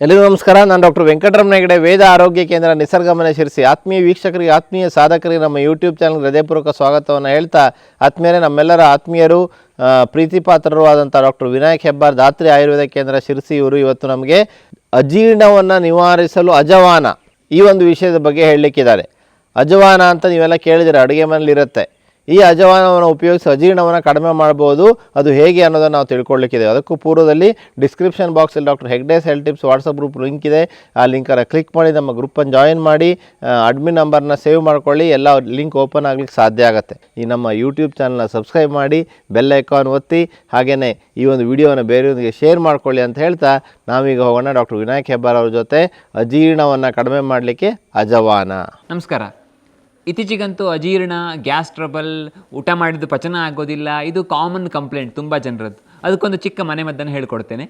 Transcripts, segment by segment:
ಎಲ್ಲರಿಗೂ ನಮಸ್ಕಾರ. ನಾನು ಡಾಕ್ಟರ್ ವೆಂಕಟರಮಣ ಹೆಗಡೆ, ವೇದ ಆರೋಗ್ಯ ಕೇಂದ್ರ ನಿಸರ್ಗಮನೆ ಶಿರಿಸಿ. ಆತ್ಮೀಯ ವೀಕ್ಷಕರಿಗೆ, ಆತ್ಮೀಯ ಸಾಧಕರಿಗೆ ನಮ್ಮ ಯೂಟ್ಯೂಬ್ ಚಾನಲ್ ಹೃದಯಪೂರ್ವಕ ಸ್ವಾಗತವನ್ನು ಹೇಳ್ತಾ ಆತ್ಮೀಯರೇ, ನಮ್ಮೆಲ್ಲರ ಆತ್ಮೀಯರು ಪ್ರೀತಿಪಾತ್ರರು ಆದಂಥ ಡಾಕ್ಟರ್ ವಿನಾಯಕ್ ಹೆಬ್ಬಾರ್ ದಾತ್ರಿ ಆಯುರ್ವೇದ ಕೇಂದ್ರ ಶಿರಿಸಿ ಇವರು ಇವತ್ತು ನಮಗೆ ಅಜೀರ್ಣವನ್ನು ನಿವಾರಿಸಲು ಅಜವಾನ ಈ ಒಂದು ವಿಷಯದ ಬಗ್ಗೆ ಹೇಳಲಿಕ್ಕಿದ್ದಾರೆ. ಅಜವಾನ ಅಂತ ನೀವೆಲ್ಲ ಕೇಳಿದರೆ ಅಡುಗೆ ಮನೇಲಿ ಇರುತ್ತೆ ಈ ಅಜವಾನವನ್ನು ಉಪಯೋಗಿಸಿ ಅಜೀರ್ಣವನ್ನು ಕಡಿಮೆ ಮಾಡ್ಬೋದು. ಅದು ಹೇಗೆ ಅನ್ನೋದನ್ನು ನಾವು ತಿಳ್ಕೊಳ್ಳಿಕ್ಕಿದೆ ಅದಕ್ಕೂ ಪೂರ್ವದಲ್ಲಿ ಡಿಸ್ಕ್ರಿಪ್ಷನ್ ಬಾಕ್ಸಲ್ಲಿ doctor Hegde's health tips WhatsApp group link ಇದೆ. ಆ ಲಿಂಕನ್ನು ಕ್ಲಿಕ್ ಮಾಡಿ, ನಮ್ಮ ಗ್ರೂಪನ್ನು ಜಾಯಿನ್ ಮಾಡಿ ಅಡ್ಮಿನ್ ನಂಬರ್ನ ಸೇವ್ ಮಾಡ್ಕೊಳ್ಳಿ. ಎಲ್ಲ ಲಿಂಕ್ ಓಪನ್ ಆಗಲಿಕ್ಕೆ ಸಾಧ್ಯ ಆಗುತ್ತೆ. ಈ ನಮ್ಮ ಯೂಟ್ಯೂಬ್ ಚಾನಲ್ನ ಸಬ್ಸ್ಕ್ರೈಬ್ ಮಾಡಿ ಬೆಲ್ ಐಕಾನ್ ಒತ್ತಿ ಹಾಗೆಯೇ ಈ ಒಂದು ವಿಡಿಯೋವನ್ನು ಬೇರೆಯವರಿಗೆ ಶೇರ್ ಮಾಡ್ಕೊಳ್ಳಿ ಅಂತ ಹೇಳ್ತಾ, ನಾವೀಗ ಹೋಗೋಣ ಡಾಕ್ಟರ್ ವಿನಾಯಕ್ ಹೆಬ್ಬಾರ್ ಅವ್ರ ಜೊತೆ. ಅಜೀರ್ಣವನ್ನು ಕಡಿಮೆ ಮಾಡಲಿಕ್ಕೆ ಅಜವಾನ. ನಮಸ್ಕಾರ. ಇತ್ತೀಚೆಗಂತೂ ಅಜೀರ್ಣ, ಗ್ಯಾಸ್ ಟ್ರಬಲ್, ಊಟ ಮಾಡಿದ್ದು ಪಚನ ಆಗೋದಿಲ್ಲ. ಇದು ಕಾಮನ್ ಕಂಪ್ಲೇಂಟ್ ತುಂಬ ಜನರದ್ದು. ಅದಕ್ಕೊಂದು ಚಿಕ್ಕ ಮನೆ ಮದ್ದನ್ನು ಹೇಳ್ಕೊಡ್ತೇನೆ.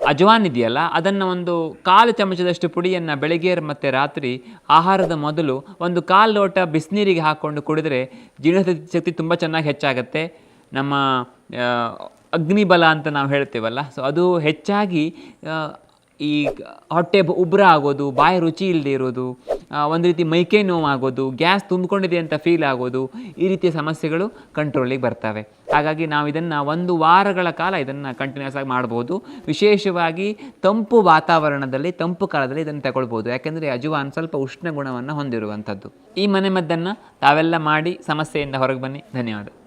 ಅಜವಾನ್ ಇದೆಯಲ್ಲ, ಅದನ್ನು ಒಂದು ಕಾಲು ಚಮಚದಷ್ಟು ಪುಡಿಯನ್ನು ಬೆಳಗ್ಗೆ ಮತ್ತು ರಾತ್ರಿ ಆಹಾರದ ಮೊದಲು ಒಂದು ಕಾಲು ಲೋಟ ಬಿಸಿನೀರಿಗೆ ಹಾಕ್ಕೊಂಡು ಕುಡಿದರೆ ಜೀರ್ಣಶಕ್ತಿ ಶಕ್ತಿ ತುಂಬ ಚೆನ್ನಾಗಿ ಹೆಚ್ಚಾಗುತ್ತೆ. ನಮ್ಮ ಅಗ್ನಿಬಲ ಅಂತ ನಾವು ಹೇಳ್ತೇವಲ್ಲ ಸೊ ಅದು ಹೆಚ್ಚಾಗಿ ಈ ಹೊಟ್ಟೆ ಉಬ್ರ ಆಗೋದು, ಬಾಯಿ ರುಚಿ ಇಲ್ಲದೆ ಇರೋದು ಒಂದು ರೀತಿ ಮೈಕೈ ನೋವು ಆಗೋದು ಗ್ಯಾಸ್ ತುಂಬಿಕೊಂಡಿದೆ ಅಂತ ಫೀಲ್ ಆಗೋದು, ಈ ರೀತಿಯ ಸಮಸ್ಯೆಗಳು ಕಂಟ್ರೋಲಿಗೆ ಬರ್ತವೆ. ಹಾಗಾಗಿ ನಾವು ಇದನ್ನು ಒಂದು ವಾರಗಳ ಕಾಲ ಇದನ್ನು ಕಂಟಿನ್ಯೂಸ್ ಆಗಿ ಮಾಡ್ಬೋದು. ವಿಶೇಷವಾಗಿ ತಂಪು ವಾತಾವರಣದಲ್ಲಿ, ತಂಪು ಕಾಲದಲ್ಲಿ ಇದನ್ನು ತಗೊಳ್ಬೋದು. ಯಾಕೆಂದರೆ ಅಜುವಾನ್ ಸ್ವಲ್ಪ ಉಷ್ಣ ಗುಣವನ್ನು ಹೊಂದಿರುವಂಥದ್ದು. ಈ ಮನೆಮದ್ದನ್ನು ತಾವೆಲ್ಲ ಮಾಡಿ ಸಮಸ್ಯೆಯಿಂದ ಹೊರಗೆ ಬನ್ನಿ. ಧನ್ಯವಾದ.